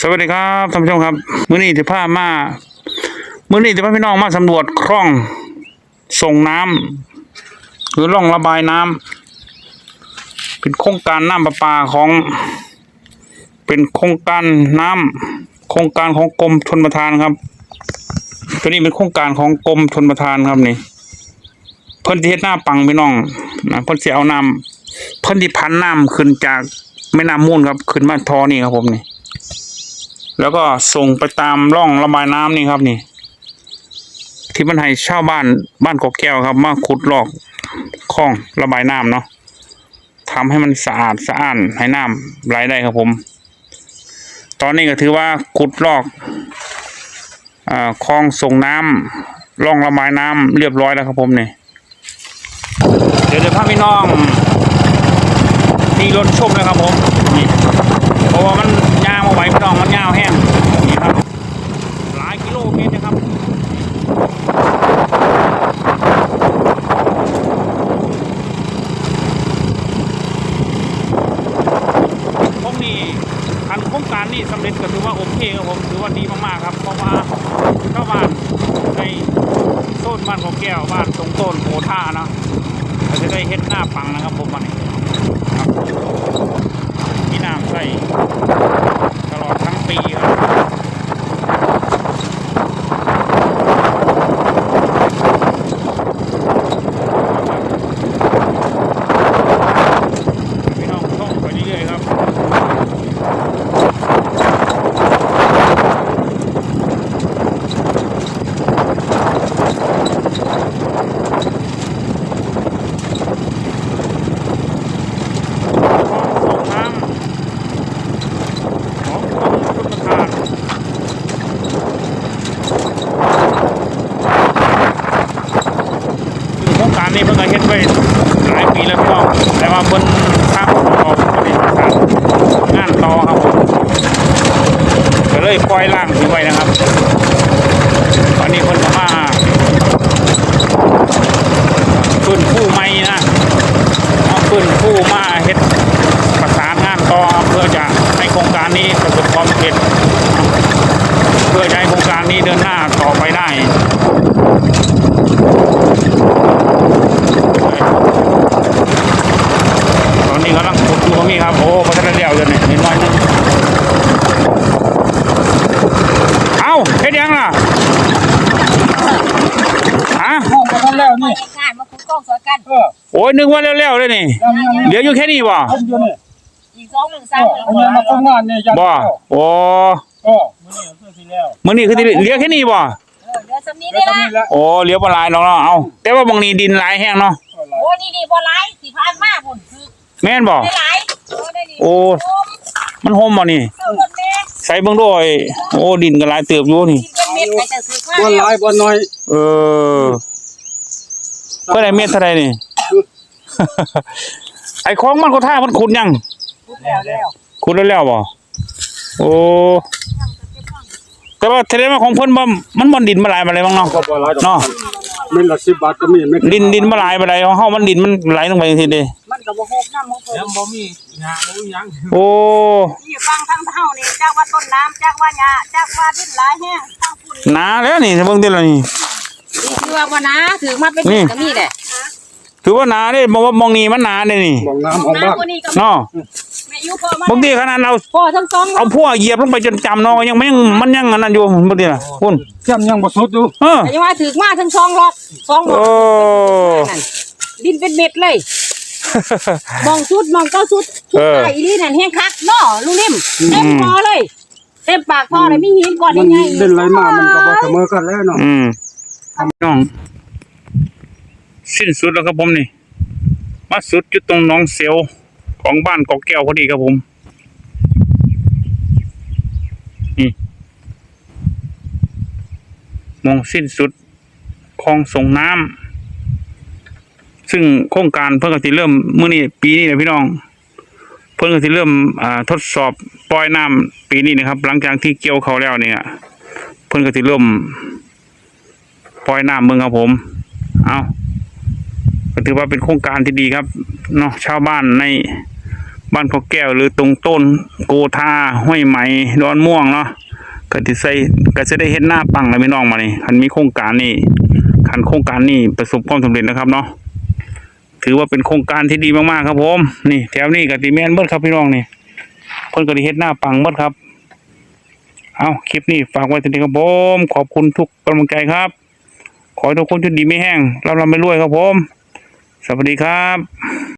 สวัสดีครับท่านผู้ชมครับมื้อนี้จะพามามื้อนี้จะพาพี่น้องมาสำรวจคลองส่งน้ำหรือร่องระบายน้ำเป็นโครงการน้ำประปาของ เป็นโครงการน้ำโครงการของกรมชนประทานครับ ตัวนี้เป็นโครงการของกรมชนประทานครับนี่เพิ่นที่เฮ็ดหน้าปังพี่น้องนะเพิ่นสิเอาน้ำเพิ่นที่พันน้ำขึ้นจากแม่น้ำมูลครับ ขึ้นมาทอนี่ครับผมนี่ แล้วก็ส่งไปตามร่องระบายน้ำนี่ครับนี่ ที่มันให้ชาวบ้านบ้านกอกแก้วครับ มาขุดลอกคลองระบายน้ำเนาะทำให้มันสะอาดสะอ้านให้น้ำไหลได้ครับผม ตอนนี้ก็ถือว่าขุดลอกอคลองส่งน้ำร่องระบายน้ำเรียบร้อยแล้วครับผมนี่เดี๋ยวเดี๋ยวพาพี่น้องมีรถชมนะครับผมนี่เพราะว่ามันาวมาไหวพี่น้องมันยาวแห้งนี่ครับหลายกิโลเมตรนะครับพวกนี้อันโครงการนี้สำเร็จก็ถือว่าโอเคครับผมถือว่าดีมากๆครับเพราะว่าชาบ้านในโซนบ้านของแก้วบ้านตรงต้นโพท่านะก็จะได้เฮ็ดหน้าปังนะครับผมวันนี้ครับมีน้ำใส่ ปีครับพี่น้องท่องไปเรื่อยๆครับ ของน้ำของกรมชลประทานคือโครงการนี้เพิ่งจะเฮ็ดไว้หลายปีแล้วพี่น้องแต่ว่าเพิ่นทางของเราบ่ได้ประสานงานต่อครับผมก็เลย ปล่อยล่างทิ้งไว้นะครับ ตอนนี้เพิ่นมาฟื้นฟูใหม่นะเอาขึ้นผู้มาเฮ็ดประสานงานต่อเพื่อจะให้โครงการนี้ประสบความสำเร็จเพื่อจะให้โครงการนี้เดินหน้าต่อไปได้ตอนนี้กำลังขุดดูเขามีครับ โอ้พัฒนาเดียวอยู่นี่นิดน่อยหนึง เอ้าเฮ็ดยังล่ะฮะห้องมาทันแล้วนี่ง่ายๆมาคุยกล้องสวยกันเออโอ้ยนึกว่าเร็วๆเลยนี่ยังยังเหลืออยู่แค่นี้บ่ผมอยู่นี่อีกสองหนึ่งสามหนึ่งเอาเงินมาทำงานนี่ยันบ่โอ้เออมื้อนี้เพื่อสิแล้วมื้อนี้คือสิเหลือแค่นี้บ่เออเดือนสำนี้แล้ได้วก็ละนี่ละโอ้เหลือบ่หลายดอกเนาะเอาแต่ว่าบางนี้ดินหลายแห้งเนาะโอ้นี่นี่บ่ไลฟ์สี่พันมาบุญคือแม่นบ่ได้ไลฟ์โอ้ได้ดีโอ้มันห่มบ่นี่เข้าคนแม่ ใส่เบิ่งด้วยโอ้ดินก็หลายเติบอยู่นี่กินเป็นเม็ดไปจะซื้อข้าวบ่หลายบ่น้อยเออเพิ่นได้เม็ดเท่าใดนี่ ไอ้ของมันก็ท่ามันขุดยังพูดแล้วแล้วขุดแล้วแล้วบ่โอ้แต่ว่าแสดงว่าของเพิ่นบ่มันบ่ดินมาหลายมาเลยบ้างเนาะก็บ่หลายดอกเนาะเม็ดละ10บาทก็มีเม็ดดินดินมาหลายมาเลยเฮามันดินมันไหลลงไปจังซี่เด้มันก็บ่โฮกน้ำโฮกเพิ่นบ่มีหยังบ่มีหยังโอ้นี่ ฟังทั้งเท่านี่จากว่าต้นน้ำจากว่าหญ้าจากว่าดินหลายแห้งทั้งฝุ่นหนาแล้วนี่เบิ่งดิแล้วนี่ นี่คือว่าบ่นะถือมาเป็นนี่ ก็มีแหละถือว่าหนาเด้บอกว่ามองนี่มันหนาเด้นี่บ่งน้ำของบ้านน้ำคนนี้ก็เนาะแม่อยู่พอมาบางทีขนาดเราพอทั้งสองเอาพวกเหยียบลงไปจนจำเนาะยังไม่ยังมันยังอันนั้นอยู่บางทีน่ะคุณแก้มยังบ่สุดอยู่เออแต่ยังว่าถือมาทั้งสองรอบสองรโอ้อบนั่นดินเป็นเม็ดเลย มองชุดมองเก้าชุดชุดเออไอ้นี่นั่นแห้งคักเนาะลุงนิ่มเต็มอืมคอเลย เต็มปากคอเลยมีหินก่อนมัยันงไงเล่นไหลมามันก็บ่เสมอกันแล้วเนาะอืมน้อง สิ้นสุดแล้วครับผมนี่ มาสุดจุดตรงหน้องเสียวของบ้านกอกแก้วพอดีครับผม นี่มองสิ้นสุดคลองส่งน้ำ ซึ่งโครงการเพิ่งก็สิเริ่มเมื้อนี้ปีนี้นะพี่น้อง เพิ่งก็สิเริ่มทดสอบปล่อยน้ำปีนี้นะครับ หลังจากที่เกี่ยวเขาแล้วเนี่ย เพิ่นก็สิเริ่มปล่อยน้ำเมืองครับผม เอาก็ถือว่าเป็นโครงการที่ดีครับเนาะชาวบ้านในบ้านพ่อแก้วหรือตรงต้นโกธาห้วยไหมดอนม่วงเนาะก็สิใส่ก็จะได้เห็นหน้าปังแล้วพี่น้องมานี่คันมีโครงการนี่คันโครงการนี่ประสบความสำเร็จนะครับเนาะ ถือว่าเป็นโครงการที่ดีมากๆครับผมนี่แถวนี้กติแมนเบิดครับพี่น้องนี่เพิ่นก็ได้เฮ็ดหน้าปังเบิดครับ เอาคลิปนี้ฝากไว้ที่นี่ครับผมขอบคุณทุกกำลังใจครับ ขอให้ทุกคนชุดดีไม่แห้งร่ำรำไปรวยครับผม สวัสดีครับ